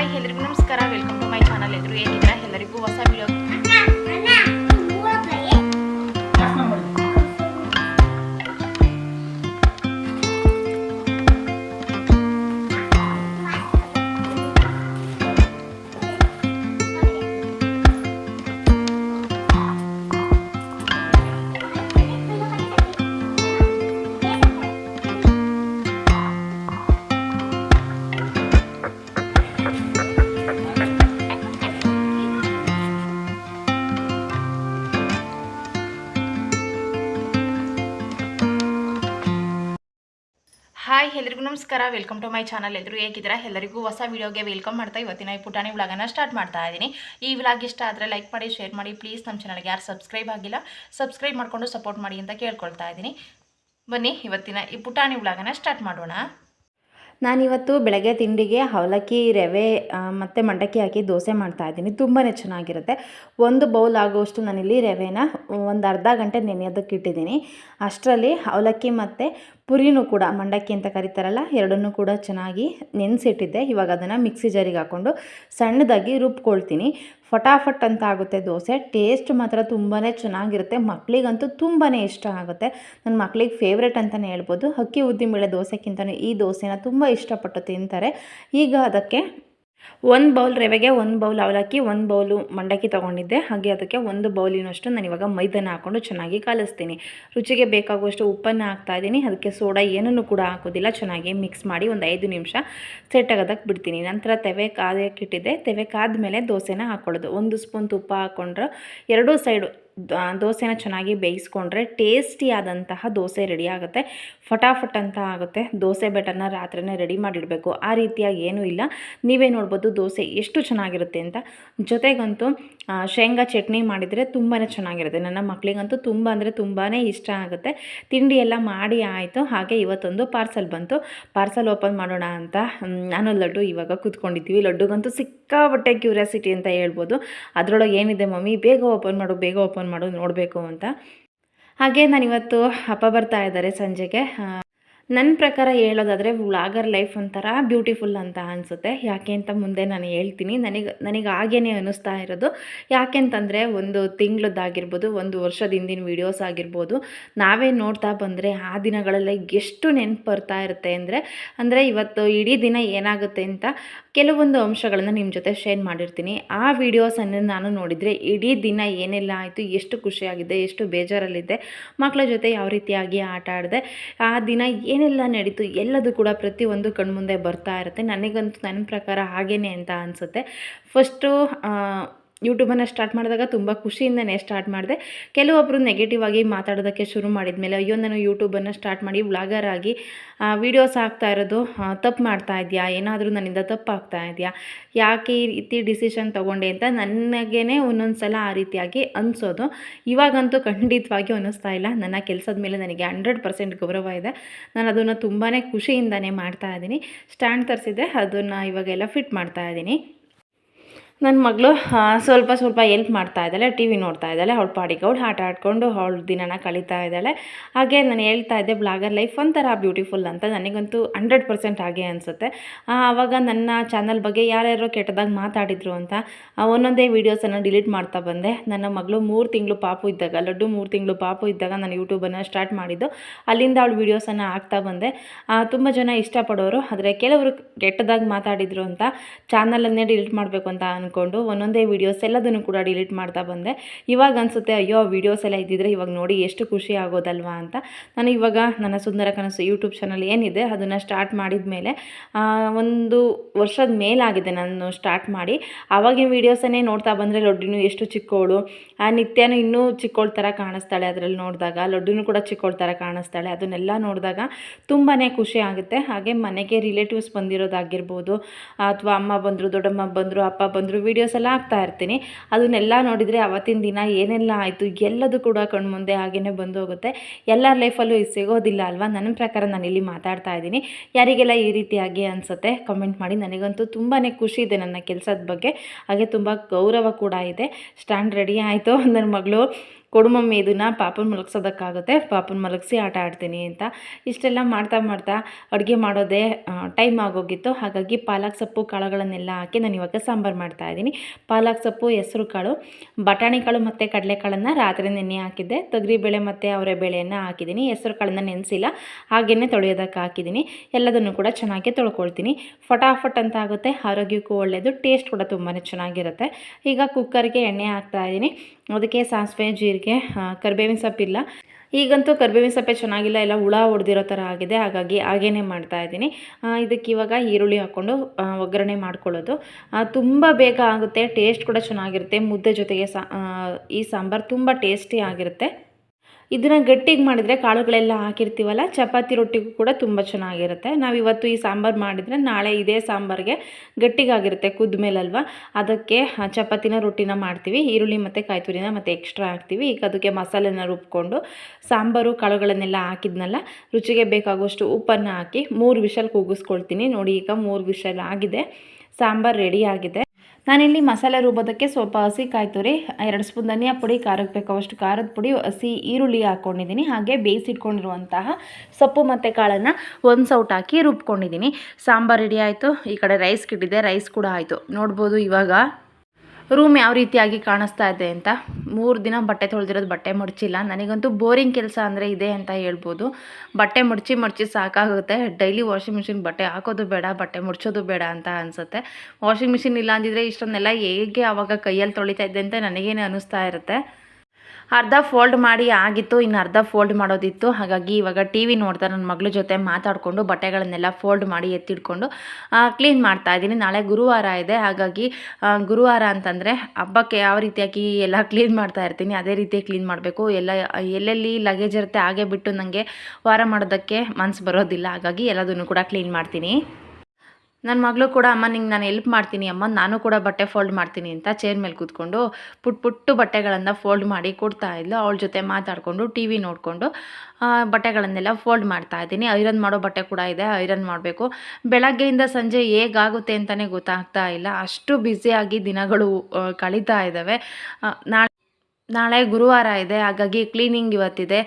Hi ಎಲ್ರಿಗೂ ನಮಸ್ಕಾರ. Welcome to my channel ಎಲ್ಲರೂ ಏನಿದ್ರೆ ಎಲ್ಲರಿಗೂ ಹೊಸ ವಿಡಿಯೋ ಎಲ್ರಿಗೂ ನಮಸ್ಕಾರ. ವೆಲ್ಕಮ್ ಟು ಮೈ ಚಾನಲ್ ಎಲ್ಲರೂ ಹೇಗಿದ್ದೀರಾ? ಎಲ್ಲರಿಗೂ ಹೊಸ ವೀಡಿಯೋಗೆ ವೆಲ್ಕಮ್ ಮಾಡ್ತಾ ಇವತ್ತಿನ ಈ ಪುಟಾಣಿ ವ್ಲಾಗನ್ನು ಸ್ಟಾರ್ಟ್ ಮಾಡ್ತಾ ಇದ್ದೀನಿ. ಈ ವ್ಲಾಗ್ ಇಷ್ಟ ಆದರೆ ಲೈಕ್ ಮಾಡಿ ಶೇರ್ ಮಾಡಿ. ಪ್ಲೀಸ್ ನಮ್ಮ ಚಾನಲ್ಗೆ ಯಾರು ಸಬ್ಸ್ಕ್ರೈಬ್ ಆಗಿಲ್ಲ ಸಬ್ಸ್ಕ್ರೈಬ್ ಮಾಡಿಕೊಂಡು ಸಪೋರ್ಟ್ ಮಾಡಿ ಅಂತ ಕೇಳ್ಕೊಳ್ತಾ ಇದ್ದೀನಿ. ಬನ್ನಿ, ಇವತ್ತಿನ ಈ ಪುಟಾಣಿ ವ್ಲಾಗನ್ನು ಸ್ಟಾರ್ಟ್ ಮಾಡೋಣ. ನಾನಿವತ್ತು ಬೆಳಗ್ಗೆ ತಿಂಡಿಗೆ ಅವಲಕ್ಕಿ, ರವೆ ಮತ್ತು ಮಂಡಕ್ಕಿ ಹಾಕಿ ದೋಸೆ ಮಾಡ್ತಾ ಇದ್ದೀನಿ. ತುಂಬಾ ಚೆನ್ನಾಗಿರುತ್ತೆ. ಒಂದು ಬೌಲ್ ಆಗುವಷ್ಟು ನಾನಿಲ್ಲಿ ರವೆನ ಒಂದು ಅರ್ಧ ಗಂಟೆ ನೆನೆಯೋದಕ್ಕೆ ಇಟ್ಟಿದ್ದೀನಿ. ಅಷ್ಟರಲ್ಲಿ ಅವಲಕ್ಕಿ ಮತ್ತು ಪುರಿನೂ ಕೂಡ ಮಂಡಕ್ಕಿ ಅಂತ ಕರೀತಾರಲ್ಲ, ಎರಡನ್ನೂ ಕೂಡ ಚೆನ್ನಾಗಿ ನೆನೆಸಿಟ್ಟಿದ್ದೆ. ಇವಾಗ ಅದನ್ನು ಮಿಕ್ಸಿ ಜಾರಿಗೆ ಹಾಕ್ಕೊಂಡು ಸಣ್ಣದಾಗಿ ರುಬ್ಕೊಳ್ತೀನಿ. ಫಟಾಫಟ್ ಅಂತ ಆಗುತ್ತೆ ದೋಸೆ. ಟೇಸ್ಟ್ ಮಾತ್ರ ತುಂಬಾ ಚೆನ್ನಾಗಿರುತ್ತೆ. ಮಕ್ಕಳಿಗಂತೂ ತುಂಬಾ ಇಷ್ಟ ಆಗುತ್ತೆ. ನನ್ನ ಮಕ್ಳಿಗೆ ಫೇವ್ರೆಟ್ ಅಂತಲೇ ಹೇಳ್ಬೋದು. ಅಕ್ಕಿ ಉದ್ದಿನಬೇಳೆ ದೋಸೆಕ್ಕಿಂತಲೂ ಈ ದೋಸೆನ ತುಂಬ ಇಷ್ಟಪಟ್ಟು ತಿಂತಾರೆ. ಈಗ ಅದಕ್ಕೆ ಒಂದು ಬೌಲ್ ರವೆಗೆ ಒಂದು ಬೌಲ್ ಅವಲಕ್ಕಿ, ಒಂದು ಬೌಲು ಮಂಡಕ್ಕಿ ತೊಗೊಂಡಿದ್ದೆ. ಹಾಗೆ ಅದಕ್ಕೆ ಒಂದು ಬೌಲಿನಷ್ಟು ನಾನು ಇವಾಗ ಮೈದಾನ ಹಾಕ್ಕೊಂಡು ಚೆನ್ನಾಗಿ ಕಲಿಸ್ತೀನಿ. ರುಚಿಗೆ ಬೇಕಾಗುವಷ್ಟು ಉಪ್ಪನ್ನು ಹಾಕ್ತಾ ಇದ್ದೀನಿ. ಅದಕ್ಕೆ ಸೋಡಾ ಏನನ್ನು ಕೂಡ ಹಾಕೋದಿಲ್ಲ. ಚೆನ್ನಾಗಿ ಮಿಕ್ಸ್ ಮಾಡಿ ಒಂದು ಐದು ನಿಮಿಷ ಸೆಟ್ ಆಗೋದಕ್ಕೆ ಬಿಡ್ತೀನಿ. ನಂತರ ತೆವೆ ಕಾದಕ್ಕೆ ಇಟ್ಟಿದ್ದೆ. ಕಾದ ಮೇಲೆ ದೋಸೆನ ಹಾಕ್ಕೊಳ್ಳೋದು ಒಂದು ಸ್ಪೂನ್ ತುಪ್ಪ ಹಾಕ್ಕೊಂಡ್ರೆ ಎರಡೂ ಸೈಡು ದೋಸೆನ ಚೆನ್ನಾಗಿ ಬೇಯಿಸ್ಕೊಂಡ್ರೆ ಟೇಸ್ಟಿಯಾದಂತಹ ದೋಸೆ ರೆಡಿ ಆಗುತ್ತೆ. ಫಟಾಫಟ್ ಅಂತ ಆಗುತ್ತೆ. ದೋಸೆ ಬೆಟರ್ನ ರಾತ್ರಿನೇ ರೆಡಿ ಮಾಡಿಡಬೇಕು. ಆ ರೀತಿಯಾಗಿ ಏನೂ ಇಲ್ಲ. ನೀವೇ ನೋಡ್ಬೋದು ದೋಸೆ ಎಷ್ಟು ಚೆನ್ನಾಗಿರುತ್ತೆ ಅಂತ. ಜೊತೆಗಂತೂ ಶೇಂಗಾ ಚಟ್ನಿ ಮಾಡಿದರೆ ತುಂಬಾ ಚೆನ್ನಾಗಿರುತ್ತೆ. ನನ್ನ ಮಕ್ಕಳಿಗಂತೂ ತುಂಬ ಅಂದರೆ ತುಂಬಾ ಇಷ್ಟ ಆಗುತ್ತೆ. ತಿಂಡಿ ಎಲ್ಲ ಮಾಡಿ ಆಯಿತು. ಹಾಗೆ ಇವತ್ತೊಂದು ಪಾರ್ಸಲ್ ಬಂತು. ಪಾರ್ಸಲ್ ಓಪನ್ ಮಾಡೋಣ ಅಂತ ನಾನು ಲಡ್ಡು ಇವಾಗ ಕೂತ್ಕೊಂಡಿದ್ದೀವಿ. ಲಡ್ಡುಗಂತೂ ಸಿಕ್ಕಾಬಟ್ಟೆ ಕ್ಯೂರಿಯಾಸಿಟಿ ಅಂತ ಹೇಳ್ಬೋದು. ಅದರೊಳಗೆ ಏನಿದೆ ಮಮ್ಮಿ? ಬೇಗ ಓಪನ್ ಮಾಡು, ಬೇಗ ಓಪನ್ ಮಾಡು ನೋಡಬೇಕು ಅಂತ. ಹಾಗೆ ನಾನಿವತ್ತು ಹಬ್ಬ ಬರ್ತಾ ಇದ್ದಾರೆ ಸಂಜೆಗೆ. ನನ್ನ ಪ್ರಕಾರ ಹೇಳೋದಾದರೆ ವ್ಲಾಗರ್ ಲೈಫ್ ಒಂಥರ ಬ್ಯೂಟಿಫುಲ್ ಅಂತ ಅನಿಸುತ್ತೆ. ಯಾಕೆ ಅಂತ ಮುಂದೆ ನಾನು ಹೇಳ್ತೀನಿ. ನನಗೆ ನನಗೆ ಹಾಗೇ ಅನ್ನಿಸ್ತಾ ಇರೋದು. ಯಾಕೆಂತಂದರೆ ಒಂದು ತಿಂಗಳದ್ದಾಗಿರ್ಬೋದು, ಒಂದು ವರ್ಷದ ಹಿಂದಿನ ವೀಡಿಯೋಸ್ ಆಗಿರ್ಬೋದು, ನಾವೇ ನೋಡ್ತಾ ಬಂದರೆ ಆ ದಿನಗಳೆಲ್ಲ ಎಷ್ಟು ನೆನಪು ಬರ್ತಾ ಇರುತ್ತೆ ಅಂದರೆ ಅಂದರೆ ಇವತ್ತು ಇಡೀ ದಿನ ಏನಾಗುತ್ತೆ ಅಂತ ಕೆಲವೊಂದು ಅಂಶಗಳನ್ನು ನಿಮ್ಮ ಜೊತೆ ಶೇರ್ ಮಾಡಿರ್ತೀನಿ. ಆ ವೀಡಿಯೋಸನ್ನು ನಾನು ನೋಡಿದರೆ ಇಡೀ ದಿನ ಏನೆಲ್ಲ ಆಯಿತು, ಎಷ್ಟು ಖುಷಿಯಾಗಿದೆ, ಎಷ್ಟು ಬೇಜಾರಲ್ಲಿದ್ದೆ ಮಕ್ಕಳ ಜೊತೆ ಯಾವ ರೀತಿಯಾಗಿ ಆಟ ಆಡಿದೆ, ಆ ದಿನ ಏನೆಲ್ಲ ನಡೀತು ಎಲ್ಲದು ಕೂಡ ಪ್ರತಿಯೊಂದು ಕಣ್ಮುಂದೆ ಬರ್ತಾ ಇರುತ್ತೆ. ನನಗಂತೂ ನನ್ನ ಪ್ರಕಾರ ಹಾಗೇನೆ ಅಂತ ಅನಿಸುತ್ತೆ. ಫಸ್ಟು ಯೂಟ್ಯೂಬನ್ನು ಸ್ಟಾರ್ಟ್ ಮಾಡಿದಾಗ ತುಂಬ ಖುಷಿಯಿಂದನೇ ಸ್ಟಾರ್ಟ್ ಮಾಡಿದೆ. ಕೆಲವೊಬ್ಬರು ನೆಗೆಟಿವ್ ಆಗಿ ಮಾತಾಡೋದಕ್ಕೆ ಶುರು ಮಾಡಿದ ಮೇಲೆ ಅಯ್ಯೋ, ನಾನು ಯೂಟ್ಯೂಬನ್ನು ಸ್ಟಾರ್ಟ್ ಮಾಡಿ ವ್ಲಾಗರ್ ಆಗಿ ವೀಡಿಯೋಸ್ ಆಗ್ತಾ ಇರೋದು ತಪ್ಪು ಮಾಡ್ತಾ ಇದೆಯಾ ಏನಾದರೂ ನನ್ನಿಂದ ತಪ್ಪು ಆಗ್ತಾ ಇದೆಯಾ ಯಾಕೆ ಈ ರೀತಿ ಡಿಸಿಷನ್ ತೊಗೊಂಡೆ? ಅಂತ ನನಗೇ ಒಂದೊಂದು ಸಲ ಆ ರೀತಿಯಾಗಿ ಅನಿಸೋದು. ಇವಾಗಂತೂ ಖಂಡಿತವಾಗಿಯೂ ಅನ್ನಿಸ್ತಾ ಇಲ್ಲ. ನನ್ನ ಕೆಲಸದ ಮೇಲೆ ನನಗೆ ಹಂಡ್ರೆಡ್ ಪರ್ಸೆಂಟ್ ಗೌರವ ಇದೆ. ನಾನು ಅದನ್ನು ತುಂಬಾ ಖುಷಿಯಿಂದನೇ ಮಾಡ್ತಾ ಇದ್ದೀನಿ. ಸ್ಟ್ಯಾಂಡ್ ತರಿಸಿದೆ ಅದನ್ನು ಇವಾಗೆಲ್ಲ ಫಿಟ್ ಮಾಡ್ತಾ ಇದ್ದೀನಿ. ನನ್ನ ಮಗಳು ಸ್ವಲ್ಪ ಸ್ವಲ್ಪ ಎಲ್ಪ್ ಮಾಡ್ತಾ ಇದ್ದಾಳೆ ಟಿ ವಿ ನೋಡ್ತಾ ಇದ್ದಾಳೆ, ಅವಳು ಪಾಡಿಗೆ ಅವಳು ಆಟ ಆಡ್ಕೊಂಡು ಅವಳ ದಿನನ ಕಳೀತಾ ಇದ್ದಾಳೆ. ಹಾಗೆ ನಾನು ಹೇಳ್ತಾ ಇದ್ದೆ, ಬ್ಲಾಗರ್ ಲೈಫ್ ಒಂಥರ ಬ್ಯೂಟಿಫುಲ್ ಅಂತ ನನಗಂತೂ ಹಂಡ್ರೆಡ್ ಪರ್ಸೆಂಟ್ ಹಾಗೆ ಅನಿಸುತ್ತೆ. ಆವಾಗ ನನ್ನ ಚಾನಲ್ ಬಗ್ಗೆ ಯಾರ್ಯಾರೋ ಕೆಟ್ಟದಾಗಿ ಮಾತಾಡಿದ್ರು ಅಂತ ಒಂದೊಂದೇ ವೀಡಿಯೋಸನ್ನು ಡಿಲೀಟ್ ಮಾಡ್ತಾ ಬಂದೆ. ನನ್ನ ಮಗಳು ಮೂರು ತಿಂಗಳು ಪಾಪು ಇದ್ದಾಗ, ಲಡ್ಡು ಮೂರು ತಿಂಗಳು ಪಾಪು ಇದ್ದಾಗ ನಾನು ಯೂಟ್ಯೂಬನ್ನು ಸ್ಟಾರ್ಟ್ ಮಾಡಿದ್ದು. ಅಲ್ಲಿಂದ ಅವಳು ವೀಡಿಯೋಸನ್ನು ಹಾಕ್ತಾ ಬಂದೆ. ತುಂಬ ಜನ ಇಷ್ಟಪಡೋರು, ಆದರೆ ಕೆಲವರು ಕೆಟ್ಟದಾಗಿ ಮಾತಾಡಿದ್ರು ಅಂತ ಚಾನಲನ್ನೇ ಡಿಲೀಟ್ ಮಾಡಬೇಕು ಅಂತ ಅಂದ್ಕೊಂಡು ಒಂದೊಂದೇ ವೀಡಿಯೋಸ್ ಎಲ್ಲದನ್ನು ಕೂಡ ಡಿಲೀಟ್ ಮಾಡ್ತಾ ಬಂದೆ. ಇವಾಗ ಅನಿಸುತ್ತೆ, ಅಯ್ಯೋ ವೀಡಿಯೋಸ್ ಎಲ್ಲ ಇದ್ದಿದ್ರೆ ಇವಾಗ ನೋಡಿ ಎಷ್ಟು ಖುಷಿ ಆಗೋದಲ್ವಾ? ಅಂತ. ನಾನು ಇವಾಗ ನನ್ನ ಸುಂದರ ಕನಸು ಯೂಟ್ಯೂಬ್ ಚಾನಲ್ ಏನಿದೆ, ಅದನ್ನು ಸ್ಟಾರ್ಟ್ ಮಾಡಿದ ಮೇಲೆ ಒಂದು ವರ್ಷದ ಮೇಲಾಗಿದೆ ನಾನು ಸ್ಟಾರ್ಟ್ ಮಾಡಿ. ಆವಾಗಿನ ವೀಡಿಯೋಸನ್ನೇ ನೋಡ್ತಾ ಬಂದರೆ ಲೊಡ್ಡಿನು ಎಷ್ಟು ಚಿಕ್ಕವಳು ಆ, ನಿತ್ಯನೂ ಇನ್ನೂ ಚಿಕ್ಕೋಳ ಥರ ಕಾಣಿಸ್ತಾಳೆ ಅದರಲ್ಲಿ ನೋಡಿದಾಗ. ಲೊಡ್ಡಿನೂ ಕೂಡ ಚಿಕ್ಕೋಳ ಥರ ಕಾಣಿಸ್ತಾಳೆ. ಅದನ್ನೆಲ್ಲ ನೋಡಿದಾಗ ತುಂಬಾ ಖುಷಿ ಆಗುತ್ತೆ. ಹಾಗೆ ಮನೆಗೆ ರಿಲೇಟಿವ್ಸ್ ಬಂದಿರೋದಾಗಿರ್ಬೋದು ಅಥವಾ ಅಮ್ಮ ಬಂದರು, ದೊಡ್ಡಮ್ಮ ಬಂದರು, ಅಪ್ಪ ಬಂದರು ವೀಡಿಯೋಸ್ ಎಲ್ಲ ಹಾಕ್ತಾ ಇರ್ತೀನಿ. ಅದನ್ನೆಲ್ಲ ನೋಡಿದರೆ ಅವತ್ತಿನ ದಿನ ಏನೆಲ್ಲ ಆಯಿತು, ಎಲ್ಲದು ಕೂಡ ಕಣ್ಮುಂದೆ ಹಾಗೆಯೇ ಬಂದು ಹೋಗುತ್ತೆ. ಎಲ್ಲ ಲೈಫಲ್ಲೂ ಇದು ಸಿಗೋದಿಲ್ಲ ಅಲ್ವಾ? ನನ್ನ ಪ್ರಕಾರ ನಾನು ಇಲ್ಲಿ ಮಾತಾಡ್ತಾ ಇದ್ದೀನಿ. ಯಾರಿಗೆಲ್ಲ ಈ ರೀತಿಯಾಗಿ ಅನಿಸುತ್ತೆ ಕಮೆಂಟ್ ಮಾಡಿ. ನನಗಂತೂ ತುಂಬಾ ಖುಷಿ ಇದೆ ನನ್ನ ಕೆಲಸದ ಬಗ್ಗೆ. ಹಾಗೆ ತುಂಬ ಗೌರವ ಕೂಡ ಇದೆ. ಸ್ಟ್ಯಾಂಡ್ ರೆಡಿ ಆಯಿತು, ನನ್ನ ಮಗಳು. ಕೊಡು ಮಮ್ಮಿ ಇದನ್ನು ಪಾಪನ ಮಲಗ್ಸೋದಕ್ಕಾಗುತ್ತೆ. ಪಾಪನ ಮಲಗಿಸಿ ಆಟ ಆಡ್ತೀನಿ ಅಂತ. ಇಷ್ಟೆಲ್ಲ ಮಾಡ್ತಾ ಮಾಡ್ತಾ ಅಡುಗೆ ಮಾಡೋದೇ ಟೈಮ್ ಆಗೋಗಿತ್ತು. ಹಾಗಾಗಿ ಪಾಲಕ್ ಸೊಪ್ಪು ಕಾಳುಗಳನ್ನೆಲ್ಲ ಹಾಕಿ ನಾನು ಇವಾಗ ಸಾಂಬಾರು ಮಾಡ್ತಾ ಇದ್ದೀನಿ. ಪಾಲಕ್ ಸೊಪ್ಪು, ಹೆಸರು ಕಾಳು, ಬಟಾಣಿ ಕಾಳು ಮತ್ತು ಕಡಲೆಕಾಳನ್ನು ರಾತ್ರಿ ನೆನೆ ಹಾಕಿದ್ದೆ. ತೊಗರಿಬೇಳೆ ಮತ್ತು ಅವರೆ ಬೇಳೆಯನ್ನು ಹಾಕಿದ್ದೀನಿ. ಹೆಸರು ಕಾಳನ್ನು ನೆನೆಸಿಲ್ಲ. ಹಾಗೆಯೇ ತೊಳೆಯೋದಕ್ಕೆ ಹಾಕಿದ್ದೀನಿ. ಎಲ್ಲದನ್ನು ಕೂಡ ಚೆನ್ನಾಗಿ ತೊಳ್ಕೊಳ್ತೀನಿ. ಫಟಾಫಟ್ ಅಂತ ಆಗುತ್ತೆ. ಆರೋಗ್ಯಕ್ಕೂ ಒಳ್ಳೆಯದು ಟೇಸ್ಟ್ ಕೂಡ ತುಂಬಾ ಚೆನ್ನಾಗಿರುತ್ತೆ. ಈಗ ಕುಕ್ಕರ್ಗೆ ಎಣ್ಣೆ ಹಾಕ್ತಾ ಇದ್ದೀನಿ. ಅದಕ್ಕೆ ಸಾಸಿವೆ ಜೀರಿಗೆ ಕರಿಬೇವಿನ ಸೊಪ್ಪಿಲ್ಲ ಈಗಂತೂ ಕರಿಬೇವಿನ ಸೊಪ್ಪೆ ಚೆನ್ನಾಗಿಲ್ಲ ಎಲ್ಲ ಹುಳ ಹೊಡೆದಿರೋ ಥರ ಆಗಿದೆ. ಹಾಗಾಗಿ ಹಾಗೇನೆ ಮಾಡ್ತಾ ಇದ್ದೀನಿ. ಆ, ಇದಕ್ಕೆ ಇವಾಗ ಈರುಳ್ಳಿ ಹಾಕ್ಕೊಂಡು ಒಗ್ಗರಣೆ ಮಾಡ್ಕೊಳ್ಳೋದು. ತುಂಬ ಬೇಗ ಆಗುತ್ತೆ ಟೇಸ್ಟ್ ಕೂಡ ಚೆನ್ನಾಗಿರುತ್ತೆ. ಮುದ್ದೆ ಜೊತೆಗೆ ಸಾ ಈ ಸಾಂಬಾರು ತುಂಬ ಟೇಸ್ಟಿ ಆಗಿರುತ್ತೆ. ಇದನ್ನು ಗಟ್ಟಿಗೆ ಮಾಡಿದರೆ ಕಾಳುಗಳೆಲ್ಲ ಹಾಕಿರ್ತೀವಲ್ಲ, ಚಪಾತಿ ರೊಟ್ಟಿಗೂ ಕೂಡ ತುಂಬ ಚೆನ್ನಾಗಿರುತ್ತೆ. ನಾವು ಇವತ್ತು ಈ ಸಾಂಬಾರು ಮಾಡಿದರೆ ನಾಳೆ ಇದೇ ಸಾಂಬಾರಿಗೆ ಗಟ್ಟಿಗಾಗಿರುತ್ತೆ ಕುದ್ದ ಮೇಲಲ್ವ ಅದಕ್ಕೆ ಚಪಾತಿನ ರೊಟ್ಟಿನ ಮಾಡ್ತೀವಿ, ಈರುಳ್ಳಿ ಮತ್ತು ಕಾಯಿ ತುರಿನ ಮತ್ತು ಎಕ್ಸ್ಟ್ರಾ ಹಾಕ್ತೀವಿ. ಈಗ ಅದಕ್ಕೆ ಮಸಾಲೆನ ರುಬ್ಕೊಂಡು, ಸಾಂಬಾರು, ಕಾಳುಗಳನ್ನೆಲ್ಲ ಹಾಕಿದ್ನಲ್ಲ, ರುಚಿಗೆ ಬೇಕಾಗುವಷ್ಟು ಉಪ್ಪನ್ನು ಹಾಕಿ, ಮೂರು ವಿಷಲ್ ಕೂಗಿಸ್ಕೊಳ್ತೀನಿ. ನೋಡಿ, ಈಗ ಮೂರು ವಿಷಲ್ ಆಗಿದೆ, ಸಾಂಬಾರು ರೆಡಿ ಆಗಿದೆ. ನಾನಿಲ್ಲಿ ಮಸಾಲೆ ರುಬ್ಬೋದಕ್ಕೆ ಸ್ವಲ್ಪ ಹಸಿ ಕಾಯಿ ತುರಿ, ಎರಡು ಸ್ಪೂನ್ ಧನಿಯಾ ಪುಡಿ ಖಾರಕ್ಕೆ ಬೇಕಾವಷ್ಟು ಖಾರದ ಪುಡಿ, ಹಸಿ ಈರುಳ್ಳಿ ಹಾಕ್ಕೊಂಡಿದ್ದೀನಿ ಹಾಗೆ ಬೇಯಿಸಿಟ್ಕೊಂಡಿರುವಂತಹ ಸೊಪ್ಪು ಮತ್ತು ಕಾಳನ್ನು ಒಂದು ಸೌಟ್ ಹಾಕಿ ರುಬ್ಕೊಂಡಿದ್ದೀನಿ. ಸಾಂಬಾರು ರೆಡಿ ಆಯಿತು. ಈ ಕಡೆ ರೈಸ್ ಕಿಟ್ಟಿದೆ ರೈಸ್ ಕೂಡ ಆಯಿತು. ನೋಡ್ಬೋದು ಇವಾಗ ರೂಮ್ ಯಾವ ರೀತಿಯಾಗಿ ಕಾಣಿಸ್ತಾ ಇದೆ ಅಂತ. ಮೂರು ದಿನ ಬಟ್ಟೆ ತೊಳೆದಿರೋದು ಬಟ್ಟೆ ಮಡಚಿಲ್ಲ. ನನಗಂತೂ ಬೋರಿಂಗ್ ಕೆಲಸ ಅಂದರೆ ಇದೆ ಅಂತ ಹೇಳ್ಬೋದು. ಬಟ್ಟೆ ಮುಡ್ಚಿ ಮುಡ್ಚಿ ಸಾಕಾಗುತ್ತೆ. ಡೈಲಿ ವಾಷಿಂಗ್ ಮಿಷಿನ್ ಬಟ್ಟೆ ಹಾಕೋದು ಬೇಡ, ಬಟ್ಟೆ ಮುಡ್ಚೋದು ಬೇಡ ಅಂತ ಅನಿಸುತ್ತೆ. ವಾಷಿಂಗ್ ಮಿಷಿನ್ ಇಲ್ಲ ಅಂದಿದ್ರೆ ಇಷ್ಟೊಂದೆಲ್ಲ ಹೇಗೆ ಆವಾಗ ಕೈಯಲ್ಲಿ ತೊಳಿತಾ ಇದ್ದೆ ಅಂತ ನನಗೇನೆ ಅನಿಸ್ತಾ ಇರುತ್ತೆ. ಅರ್ಧ ಫೋಲ್ಡ್ ಮಾಡಿ ಆಗಿತ್ತು, ಇನ್ನು ಅರ್ಧ ಫೋಲ್ಡ್ ಮಾಡೋದಿತ್ತು. ಹಾಗಾಗಿ ಇವಾಗ ಟಿ ವಿ ನೋಡ್ತಾ ನನ್ನ ಮಗಳ ಜೊತೆ ಮಾತಾಡಿಕೊಂಡು ಬಟ್ಟೆಗಳನ್ನೆಲ್ಲ ಫೋಲ್ಡ್ ಮಾಡಿ ಎತ್ತಿಡ್ಕೊಂಡು ಕ್ಲೀನ್ ಮಾಡ್ತಾ ಇದ್ದೀನಿ. ನಾಳೆ ಗುರುವಾರ ಇದೆ. ಹಾಗಾಗಿ ಗುರುವಾರ ಅಂತಂದರೆ ಹಬ್ಬಕ್ಕೆ ಯಾವ ರೀತಿಯಾಗಿ ಎಲ್ಲ ಕ್ಲೀನ್ ಮಾಡ್ತಾ ಇರ್ತೀನಿ, ಅದೇ ರೀತಿ ಕ್ಲೀನ್ ಮಾಡಬೇಕು. ಎಲ್ಲ, ಎಲ್ಲೆಲ್ಲಿ ಲಗೇಜ್ ಇರುತ್ತೆ ಹಾಗೆ ಬಿಟ್ಟು ನನಗೆ ವಾರ ಮಾಡೋದಕ್ಕೆ ಮನಸ್ಸು ಬರೋದಿಲ್ಲ. ಹಾಗಾಗಿ ಎಲ್ಲದನ್ನು ಕೂಡ ಕ್ಲೀನ್ ಮಾಡ್ತೀನಿ. ನನ್ನ ಮಗಳು ಕೂಡ, ಅಮ್ಮ, ನಿಂಗೆ ನಾನು ಎಲ್ಪ್ ಮಾಡ್ತೀನಿ, ಅಮ್ಮ, ನಾನು ಕೂಡ ಬಟ್ಟೆ ಫೋಲ್ಡ್ ಮಾಡ್ತೀನಿ ಅಂತ ಚೇರ್ ಮೇಲೆ ಕೂತ್ಕೊಂಡು ಪುಟ್ ಪುಟ್ಟು ಬಟ್ಟೆಗಳನ್ನು ಫೋಲ್ಡ್ ಮಾಡಿ ಕೊಡ್ತಾ ಇದ್ಲು. ಅವಳ ಜೊತೆ ಮಾತಾಡಿಕೊಂಡು ಟಿ ವಿ ನೋಡಿಕೊಂಡು ಬಟ್ಟೆಗಳನ್ನೆಲ್ಲ ಫೋಲ್ಡ್ ಮಾಡ್ತಾ ಇದ್ದೀನಿ. ಐರನ್ ಮಾಡೋ ಬಟ್ಟೆ ಕೂಡ ಇದೆ, ಐರನ್ ಮಾಡಬೇಕು. ಬೆಳಗ್ಗೆಯಿಂದ ಸಂಜೆ ಹೇಗಾಗುತ್ತೆ ಅಂತಲೇ ಗೊತ್ತಾಗ್ತಾ ಇಲ್ಲ. ಅಷ್ಟು ಬ್ಯುಸಿಯಾಗಿ ದಿನಗಳು ಕಳೀತಾ ಇದ್ದಾವೆ ನಾಳೆ ನಾಳೆ ಗುರುವಾರ ಇದೆ, ಹಾಗಾಗಿ ಕ್ಲೀನಿಂಗ್ ಇವತ್ತಿದೆ.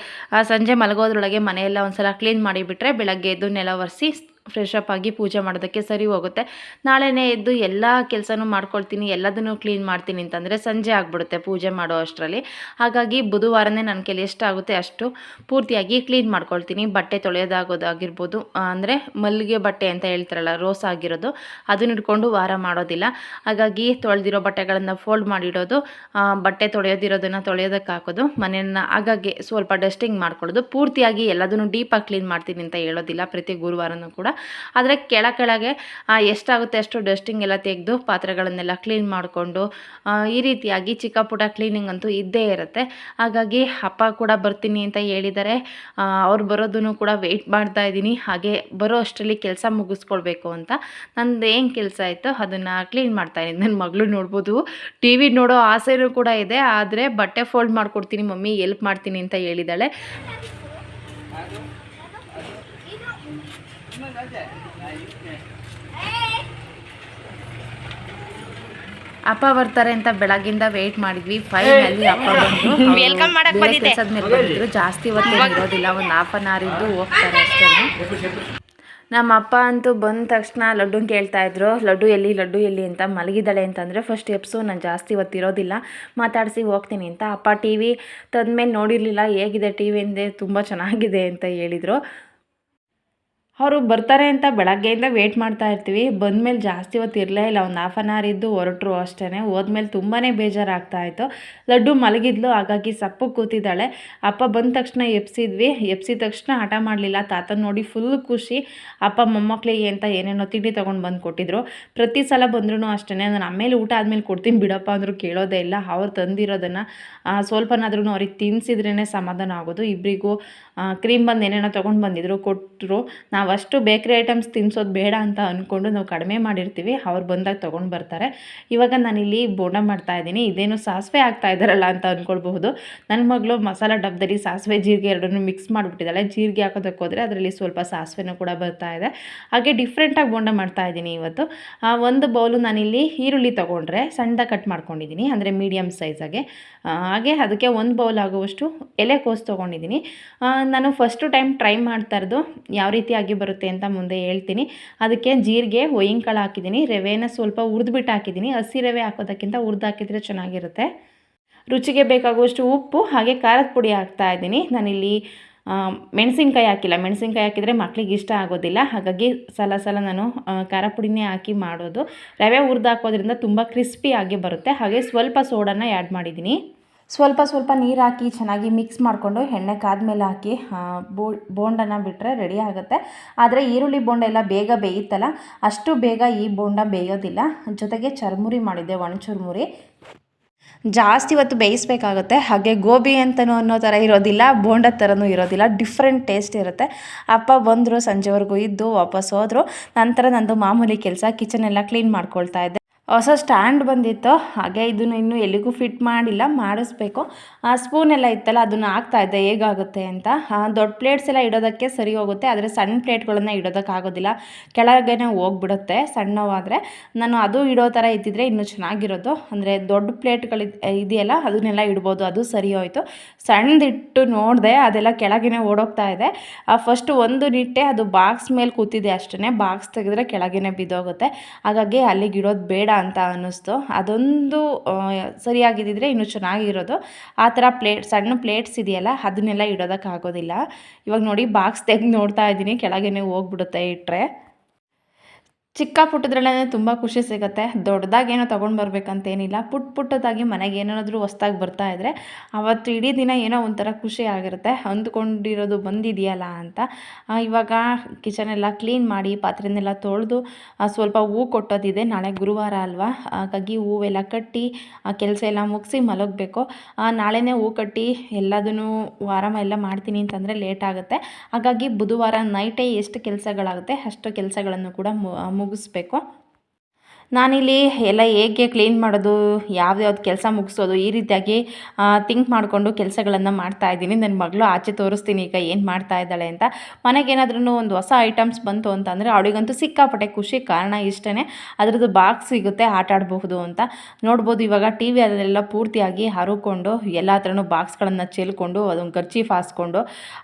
ಸಂಜೆ ಮಲಗೋದ್ರೊಳಗೆ ಮನೆಯೆಲ್ಲ ಒಂದ್ಸಲ ಕ್ಲೀನ್ ಮಾಡಿಬಿಟ್ರೆ ಬೆಳಗ್ಗೆ ಎದ್ದು ನೆಲ ಒರೆಸಿ ಫ್ರೆಶ್ ಅಪ್ ಆಗಿ ಪೂಜೆ ಮಾಡೋದಕ್ಕೆ ಸರಿ ಹೋಗುತ್ತೆ. ನಾಳೆನೇ ಎದ್ದು ಎಲ್ಲ ಕೆಲಸನೂ ಮಾಡ್ಕೊಳ್ತೀನಿ, ಎಲ್ಲದನ್ನು ಕ್ಲೀನ್ ಮಾಡ್ತೀನಿ ಅಂತಂದರೆ ಸಂಜೆ ಆಗಿಬಿಡುತ್ತೆ ಪೂಜೆ ಮಾಡೋ ಅಷ್ಟರಲ್ಲಿ. ಹಾಗಾಗಿ ಬುಧವಾರನೇ ನನ್ನ ಕೈಲಿ ಎಷ್ಟಾಗುತ್ತೆ ಅಷ್ಟು ಪೂರ್ತಿಯಾಗಿ ಕ್ಲೀನ್ ಮಾಡ್ಕೊಳ್ತೀನಿ. ಬಟ್ಟೆ ತೊಳೆಯೋದಾಗೋದಾಗಿರ್ಬೋದು, ಅಂದರೆ ಮಲ್ಲಿಗೆ ಬಟ್ಟೆ ಅಂತ ಹೇಳ್ತಾರಲ್ಲ, ರೋಸ್ ಆಗಿರೋದು, ಅದನ್ನ ಇಟ್ಕೊಂಡು ವಾರ ಮಾಡೋದಿಲ್ಲ. ಹಾಗಾಗಿ ತೊಳೆದಿರೋ ಬಟ್ಟೆಗಳನ್ನು ಫೋಲ್ಡ್ ಮಾಡಿಡೋದು ಬಟ್ಟೆ ತೊಳೆಯೋದಿರೋದನ್ನು ತೊಳೆಯೋದಕ್ಕೆ ಹಾಕೋದು, ಮನೆಯನ್ನು ಆಗಾಗ್ಗೆ ಸ್ವಲ್ಪ ಡಸ್ಟಿಂಗ್ ಮಾಡ್ಕೊಳ್ಳೋದು, ಪೂರ್ತಿಯಾಗಿ ಎಲ್ಲದನ್ನು ಡೀಪಾಗಿ ಕ್ಲೀನ್ ಮಾಡ್ತೀನಿ ಅಂತ ಹೇಳೋದಿಲ್ಲ ಪ್ರತಿ ಗುರುವಾರನೂ ಕೂಡ. ಆದರೆ ಕೆಳ ಕೆಳಗೆ ಎಷ್ಟಾಗುತ್ತೆ ಅಷ್ಟು ಡಸ್ಟಿಂಗ್ ಎಲ್ಲ ತೆಗೆದು ಪಾತ್ರೆಗಳನ್ನೆಲ್ಲ ಕ್ಲೀನ್ ಮಾಡಿಕೊಂಡು ಈ ರೀತಿಯಾಗಿ ಚಿಕ್ಕ ಪುಟ್ಟ ಕ್ಲೀನಿಂಗ್ ಅಂತೂ ಇದ್ದೇ ಇರುತ್ತೆ. ಹಾಗಾಗಿ ಅಪ್ಪ ಕೂಡ ಬರ್ತೀನಿ ಅಂತ ಹೇಳಿದ್ದಾರೆ ಅವ್ರು ಬರೋದನ್ನು ಕೂಡ ವೆಯ್ಟ್ ಮಾಡ್ತಾ ಇದ್ದೀನಿ. ಹಾಗೆ ಬರೋ ಅಷ್ಟರಲ್ಲಿ ಕೆಲಸ ಮುಗಿಸ್ಕೊಳ್ಬೇಕು ಅಂತ. ನಂದು ಏನು ಕೆಲಸ ಆಯಿತು ಅದನ್ನು ಕ್ಲೀನ್ ಮಾಡ್ತಾ ಇದ್ದೀನಿ. ನನ್ನ ಮಗಳು ನೋಡ್ಬೋದು. ಟಿ ವಿ ನೋಡೋ ಆಸೆಯೂ ಕೂಡ ಇದೆ. ಆದರೆ ಬಟ್ಟೆ ಫೋಲ್ಡ್ ಮಾಡಿಕೊಡ್ತೀನಿ. ಮಮ್ಮಿ ಎಲ್ಪ್ ಮಾಡ್ತೀನಿ ಅಂತ ಹೇಳಿದ್ದಾಳೆ. ಅಪ್ಪ ಬರ್ತಾರೆ ಅಂತ ಬೆಳಗಿಂದ ವೇಟ್ ಮಾಡಿದ್ವಿ. ಫೈನಲ್ಲಿ ಅಪ್ಪ ಬಂದು ವೆಲ್ಕಮ್ ಮಾಡಕ್ ಬೇರೆ ಬಂದಿದ್ದೆ. ಮೇಲೆ ಬಂದಿದ್ರು. ಜಾಸ್ತಿ ಹೊತ್ತು ಇರೋದಿಲ್ಲ. ಒಂದು ಹಾಫ್ ಅನ್ ಅವರ್ ಇದ್ದು ಹೋಗ್ತಾರೆ ಅಷ್ಟೇ. ನಮ್ಮ ಅಪ್ಪ ಅಂತೂ ಬಂದ ತಕ್ಷಣ ಲಡ್ಡುನ ಕೇಳ್ತಾ ಇದ್ರು. ಲಡ್ಡು ಎಲ್ಲಿ ಲಡ್ಡು ಎಲ್ಲಿ ಅಂತ ಮಲಗಿದ್ದಾಳೆ ಅಂತಂದರೆ ಫಸ್ಟ್ ಎಪ್ಸು ನಾನು ಜಾಸ್ತಿ ಹೊತ್ತಿರೋದಿಲ್ಲ ಮಾತಾಡಿಸಿ ಹೋಗ್ತೀನಿ ಅಂತ ಅಪ್ಪ ಟಿ ವಿ ತಂದ್ಮೇಲೆ ನೋಡಿರಲಿಲ್ಲ. ಹೇಗಿದೆ ಟಿ ವಿ ತುಂಬ ಚೆನ್ನಾಗಿದೆ ಅಂತ ಹೇಳಿದರು. ಅವರು ಬರ್ತಾರೆ ಅಂತ ಬೆಳಗ್ಗೆಯಿಂದ ವೇಟ್ ಮಾಡ್ತಾ ಇರ್ತೀವಿ. ಬಂದಮೇಲೆ ಜಾಸ್ತಿ ಹೊತ್ತು ಇರಲೇ ಇಲ್ಲ. ಒಂದು ಹಾಫ್ ಅನ್ ಅವರ್ ಇದ್ದು ಹೊರಟ್ರು ಅಷ್ಟೇ ಹೋದ್ಮೇಲೆ ತುಂಬಾ ಬೇಜಾರಾಗ್ತಾ ಇತ್ತು. ಲಡ್ಡು ಮಲಗಿದ್ಲು. ಹಾಗಾಗಿ ಸಪ್ಪು ಕೂತಿದ್ದಾಳೆ. ಅಪ್ಪ ಬಂದ ತಕ್ಷಣ ಎಪ್ಸಿದ್ವಿ ಎಪ್ಸಿದ ತಕ್ಷಣ ಹಠ ಮಾಡಲಿಲ್ಲ. ತಾತ ನೋಡಿ ಫುಲ್ ಖುಷಿ. ಅಪ್ಪ ಮೊಮ್ಮಕ್ಕಳಿಗೆ ಅಂತ ಏನೇನೋ ತಿಂಡಿ ತೊಗೊಂಡು ಬಂದು ಕೊಟ್ಟಿದ್ರು. ಪ್ರತಿ ಸಲ ಬಂದ್ರೂ ಅಷ್ಟೇ ನಾನು ಆಮೇಲೆ ಊಟ ಆದಮೇಲೆ ಕೊಡ್ತೀನಿ ಬಿಡಪ್ಪ ಅಂದರೂ ಕೇಳೋದೇ ಇಲ್ಲ. ಅವ್ರು ತಂದಿರೋದನ್ನು ಸ್ವಲ್ಪನಾದ್ರೂ ಅವ್ರಿಗೆ ತಿನ್ನಿಸಿದ್ರೇ ಸಮಾಧಾನ ಆಗೋದು. ಇಬ್ಬರಿಗೂ ಕ್ರೀಮ್ ಬಂದು ಏನೇನೋ ತೊಗೊಂಡು ಬಂದಿದ್ರು ಕೊಟ್ಟರು ನಾವು ನಾವಷ್ಟು ಬೇಕ್ರಿ ಐಟಮ್ಸ್ ತಿನ್ಸೋದು ಬೇಡ ಅಂತ ಅಂದ್ಕೊಂಡು ನಾವು ಕಡಿಮೆ ಮಾಡಿರ್ತೀವಿ. ಅವ್ರು ಬಂದಾಗ ತೊಗೊಂಡು ಬರ್ತಾರೆ. ಇವಾಗ ನಾನಿಲ್ಲಿ ಬೋಂಡ ಮಾಡ್ತಾ ಇದ್ದೀನಿ. ಇದೇನು ಸಾಸಿವೆ ಆಗ್ತಾ ಇದ್ದಾರಲ್ಲ ಅಂತ ಅಂದ್ಕೊಳ್ಬಹುದು ನನ್ನ ಮಗಳು ಮಸಾಲ ಡಬ್ಬದಲ್ಲಿ ಸಾಸಿವೆ, ಜೀರಿಗೆ ಎರಡನ್ನು ಮಿಕ್ಸ್ ಮಾಡಿಬಿಟ್ಟಿದ್ದಾಳೆ. ಜೀರಿಗೆ ಹಾಕೋದಕ್ಕೆ ಹೋದರೆ ಅದರಲ್ಲಿ ಸ್ವಲ್ಪ ಸಾಸಿವೆನೂ ಕೂಡ ಬರ್ತಾ ಇದೆ. ಹಾಗೆ ಡಿಫ್ರೆಂಟಾಗಿ ಬೋಂಡ ಮಾಡ್ತಾ ಇದ್ದೀನಿ ಇವತ್ತು. ಒಂದು ಬೌಲು ನಾನಿಲ್ಲಿ ಈರುಳ್ಳಿ ತೊಗೊಂಡ್ರೆ ಸಣ್ಣದಾಗಿ ಕಟ್ ಮಾಡ್ಕೊಂಡಿದ್ದೀನಿ, ಅಂದರೆ ಮೀಡಿಯಮ್ ಸೈಜಾಗೆ ಹಾಗೆ. ಅದಕ್ಕೆ ಒಂದು ಬೌಲ್ ಆಗುವಷ್ಟು ಎಲೆಕೋಸು ತೊಗೊಂಡಿದ್ದೀನಿ. ನಾನು ಫಸ್ಟು ಟೈಮ್ ಟ್ರೈ ಮಾಡ್ತಾ ಇರೋದು ಯಾವ ರೀತಿಯಾಗಿ ಬರುತ್ತೆ ಅಂತ ಮುಂದೆ ಹೇಳ್ತೀನಿ. ಅದಕ್ಕೆ ಜೀರಿಗೆ ಕಾಳು ಹಾಕಿದ್ದೀನಿ. ರವೆನ ಸ್ವಲ್ಪ ಹುರಿದ್ಬಿಟ್ಟು ಹಾಕಿದ್ದೀನಿ. ಹಸಿ ರವೆ ಹಾಕೋದಕ್ಕಿಂತ ಉರಿದು ಹಾಕಿದರೆ ಚೆನ್ನಾಗಿರುತ್ತೆ. ರುಚಿಗೆ ಬೇಕಾಗುವಷ್ಟು ಉಪ್ಪು, ಹಾಗೆ ಖಾರದ ಪುಡಿ ಹಾಕ್ತಾ ಇದ್ದೀನಿ. ನಾನಿಲ್ಲಿ ಮೆಣಸಿನ್ಕಾಯಿ ಹಾಕಿಲ್ಲ. ಮೆಣಸಿನ್ಕಾಯಿ ಹಾಕಿದರೆ ಮಕ್ಳಿಗೆ ಇಷ್ಟ ಆಗೋದಿಲ್ಲ. ಹಾಗಾಗಿ ಸಲ ಸಲ ನಾನು ಖಾರ ಪುಡಿನೇ ಹಾಕಿ ಮಾಡೋದು. ರವೆ ಹುರಿದು ಹಾಕೋದ್ರಿಂದ ತುಂಬ ಕ್ರಿಸ್ಪಿಯಾಗಿ ಬರುತ್ತೆ. ಹಾಗೆ ಸ್ವಲ್ಪ ಸೋಡಾನ ಆ್ಯಡ್ ಮಾಡಿದ್ದೀನಿ. ಸ್ವಲ್ಪ ಸ್ವಲ್ಪ ನೀರು ಹಾಕಿ ಚೆನ್ನಾಗಿ ಮಿಕ್ಸ್ ಮಾಡಿಕೊಂಡು ಎಣ್ಣೆ ಕಾದ್ಮೇಲೆ ಹಾಕಿ ಬೋ, ಬೋಂಡನ ಬಿಟ್ಟರೆ ರೆಡಿ ಆಗುತ್ತೆ. ಆದರೆ ಈರುಳ್ಳಿ ಬೋಂಡ ಎಲ್ಲ ಬೇಗ ಬೇಯುತ್ತಲ್ಲ, ಅಷ್ಟು ಬೇಗ ಈ ಬೋಂಡ ಬೇಯೋದಿಲ್ಲ. ಜೊತೆಗೆ ಚರ್ಮುರಿ ಮಾಡಿದ್ದೆ ಒಣ ಚುರ್ಮುರಿ ಜಾಸ್ತಿ ಹೊತ್ತು ಬೇಯಿಸ್ಬೇಕಾಗುತ್ತೆ, ಹಾಗೆ ಗೋಬಿ ಅಂತನೂ ಅನ್ನೋ ಥರ ಇರೋದಿಲ್ಲ, ಬೋಂಡ ಥರನೂ ಇರೋದಿಲ್ಲ ಡಿಫ್ರೆಂಟ್ ಟೇಸ್ಟ್ ಇರುತ್ತೆ. ಅಪ್ಪ ಬಂದರು ಸಂಜೆವರೆಗೂ ಇದ್ದು ವಾಪಸ್ ಹೋದರು. ನಂತರ ನಂದು ಮಾಮೂಲಿ ಕೆಲಸ ಕಿಚನ್ ಎಲ್ಲ ಕ್ಲೀನ್ ಮಾಡ್ಕೊಳ್ತಾ ಇದ್ದೆ. ಹೊಸ ಸ್ಟ್ಯಾಂಡ್ ಬಂದಿತ್ತು, ಹಾಗೆ ಇದನ್ನು ಇನ್ನೂ ಎಲ್ಲಿಗೂ ಫಿಟ್ ಮಾಡಿಲ್ಲ, ಮಾಡಿಸ್ಬೇಕು. ಆ ಸ್ಪೂನ್ ಎಲ್ಲ ಇತ್ತಲ್ಲ, ಅದನ್ನು ಹಾಕ್ತಾ ಇದ್ದೆ, ಹೇಗಾಗುತ್ತೆ ಅಂತ. ದೊಡ್ಡ ಪ್ಲೇಟ್ಸ್ ಎಲ್ಲ ಇಡೋದಕ್ಕೆ ಸರಿ ಹೋಗುತ್ತೆ, ಆದರೆ ಸಣ್ಣ ಪ್ಲೇಟ್ಗಳನ್ನು ಇಡೋದಕ್ಕಾಗೋದಿಲ್ಲ. ಕೆಳಗೇನೆ ಹೋಗ್ಬಿಡುತ್ತೆ, ಸಣ್ಣವಾದರೆ. ನಾನು ಅದು ಇಡೋ ಥರ ಇದ್ದಿದ್ರೆ ಇನ್ನೂ ಚೆನ್ನಾಗಿರೋದು. ಅಂದರೆ ದೊಡ್ಡ ಪ್ಲೇಟ್ಗಳು ಇದೆಯಲ್ಲ, ಅದನ್ನೆಲ್ಲ ಇಡ್ಬೋದು, ಅದು ಸರಿ ಹೋಯಿತು. ಸಣ್ಣದಿಟ್ಟು ನೋಡಿದೆ, ಅದೆಲ್ಲ ಕೆಳಗೇನೆ ಓಡೋಗ್ತಾ ಇದೆ. ಫಸ್ಟ್ ಒಂದು ನಿಟ್ಟೆ ಅದು ಬಾಕ್ಸ್ ಮೇಲೆ ಕೂತಿದೆ ಅಷ್ಟೇ ಬಾಕ್ಸ್ ತೆಗೆದ್ರೆ ಕೆಳಗೇ ಬಿದ್ದೋಗುತ್ತೆ. ಹಾಗಾಗಿ ಅಲ್ಲಿಗೆ ಇಡೋದು ಬೇಡ. ಅಂತ ಅನ್ನಿಸ್ತು. ಅದೊಂದು ಸರಿಯಾಗಿದ್ದಿದ್ರೆ ಇನ್ನೂ ಚೆನ್ನಾಗಿರೋದು. ಆ ಥರ ಪ್ಲೇಟ್ ಸಣ್ಣ ಪ್ಲೇಟ್ಸ್ ಇದೆಯಲ್ಲ, ಅದನ್ನೆಲ್ಲ ಇಡೋದಕ್ಕಾಗೋದಿಲ್ಲ. ಇವಾಗ ನೋಡಿ ಬಾಕ್ಸ್ ತೆಗೆದು ನೋಡ್ತಾ ಇದ್ದೀನಿ, ಕೆಳಗೇನೆ ಹೋಗ್ಬಿಡುತ್ತೆ ಇಟ್ಟರೆ. ಚಿಕ್ಕ ಪುಟ್ಟದ್ರಲ್ಲೇ ತುಂಬ ಖುಷಿ ಸಿಗುತ್ತೆ. ದೊಡ್ಡದಾಗೇನೋ ತೊಗೊಂಡು ಬರಬೇಕಂತೇನಿಲ್ಲ. ಪುಟ್ಟ ಪುಟ್ಟದಾಗಿ ಮನೆಗೆ ಏನಾದರೂ ಹೊಸ್ದಾಗಿ ಬರ್ತಾ ಇದ್ದರೆ ಅವತ್ತು ಇಡೀ ದಿನ ಏನೋ ಒಂಥರ ಖುಷಿ ಆಗಿರುತ್ತೆ. ಅಂದ್ಕೊಂಡಿರೋದು ಬಂದಿದೆಯಲ್ಲ ಅಂತ. ಇವಾಗ ಕಿಚನ್ ಎಲ್ಲ ಕ್ಲೀನ್ ಮಾಡಿ ಪಾತ್ರೆನೆಲ್ಲ ತೊಳೆದು ಸ್ವಲ್ಪ ಹೂ ಕೊಟ್ಟೋದಿದೆ ನಾಳೆ ಗುರುವಾರ ಅಲ್ವಾ? ಹಾಗಾಗಿ ಹೂವೆಲ್ಲ ಕಟ್ಟಿ ಕೆಲಸ ಎಲ್ಲ ಮುಗಿಸಿ ಮಲಗಬೇಕು. ನಾಳೆನೇ ಹೂ ಕಟ್ಟಿ ಎಲ್ಲದನ್ನು ವಾರಾಮ ಎಲ್ಲ ಮಾಡ್ತೀನಿ ಅಂತಂದರೆ ಲೇಟ್ ಆಗುತ್ತೆ. ಹಾಗಾಗಿ ಬುಧವಾರ ನೈಟೇ ಎಷ್ಟು ಕೆಲಸಗಳಾಗುತ್ತೆ, ಅಷ್ಟು ಕೆಲಸಗಳನ್ನು ಕೂಡ ಮುಗಿಸ್ಬೇಕು. ನಾನಿಲ್ಲಿ ಎಲ್ಲ ಹೇಗೆ ಕ್ಲೀನ್ ಮಾಡೋದು ಯಾವ್ದ್ಯಾವ್ದು ಕೆಲಸ ಮುಗಿಸೋದು, ಈ ರೀತಿಯಾಗಿ ಥಿಂಕ್ ಮಾಡಿಕೊಂಡು ಕೆಲಸಗಳನ್ನು ಮಾಡ್ತಾ ಇದ್ದೀನಿ. ನನ್ನ ಮಗಳು ಆಚೆ ತೋರಿಸ್ತೀನಿ ಈಗ ಏನು ಮಾಡ್ತಾ ಇದ್ದಾಳೆ ಅಂತ. ಮನೆಗೇನಾದ್ರೂ ಒಂದು ಹೊಸ ಐಟಮ್ಸ್ ಬಂತು ಅಂತಂದರೆ ಅವಳಿಗಂತೂ ಸಿಕ್ಕಾಪಟ್ಟೆ ಖುಷಿ. ಕಾರಣ ಇಷ್ಟೇ ಅದರದ್ದು ಬಾಕ್ಸ್ ಸಿಗುತ್ತೆ, ಆಟ ಆಡಬಹುದು ಅಂತ. ನೋಡ್ಬೋದು ಇವಾಗ ಟಿ ವಿ ಅದನ್ನೆಲ್ಲ ಪೂರ್ತಿಯಾಗಿ ಹರುಕೊಂಡು ಎಲ್ಲ ಹತ್ರನೂ ಬಾಕ್ಸ್ಗಳನ್ನು ಚೆಲ್ಕೊಂಡು, ಅದೊಂದು ಖರ್ಚೀಫ್ ಹಾಸ್ಕೊಂಡು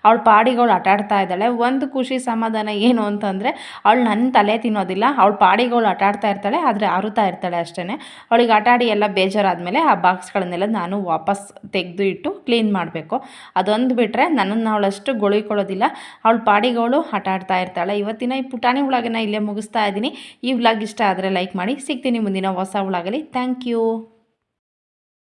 ಅವಳ ಪಾಡಿಗಳು ಆಟ ಆಡ್ತಾ ಇದ್ದಾಳೆ. ಒಂದು ಖುಷಿ ಸಮಾಧಾನ ಏನು ಅಂತಂದರೆ, ಅವಳು ನನ್ನ ತಲೆ ತಿನ್ನೋದಿಲ್ಲ, ಅವಳ ಪಾಡಿಗಳು ಅವಳು ಆಟ ಆಡ್ತಾ ಇರ್ತಾಳೆ ಆರುತ್ತಾ ಇರ್ತಾಳೆ ಅಷ್ಟೇ ಅವಳಿಗೆ ಆಟ ಆಡಿ ಎಲ್ಲ ಬೇಜಾರಾದಮೇಲೆ ಆ ಬಾಕ್ಸ್ಗಳನ್ನೆಲ್ಲ ನಾನು ವಾಪಸ್ ತೆಗೆದು ಇಟ್ಟು ಕ್ಲೀನ್ ಮಾಡಬೇಕು. ಅದೊಂದು ಬಿಟ್ಟರೆ ನನ್ನನ್ನು ಅವಳಷ್ಟು ಗೊಳಿಕೊಳ್ಳೋದಿಲ್ಲ. ಅವಳ ಪಾಡಿಗೆ ಅವಳು ಆಟ ಆಡ್ತಾ ಇರ್ತಾಳೆ. ಇವತ್ತಿನ ಈ ಪುಟಾಣಿ ವ್ಲಾಗನ್ನ ಇಲ್ಲೇ ಮುಗಿಸ್ತಾ ಇದ್ದೀನಿ. ಈ ವ್ಲಾಗ್ ಇಷ್ಟ ಆದರೆ ಲೈಕ್ ಮಾಡಿ. ಸಿಗ್ತೀನಿ ಮುಂದಿನ ಹೊಸ ಉಳಾಗಲಿ ಥ್ಯಾಂಕ್ ಯು.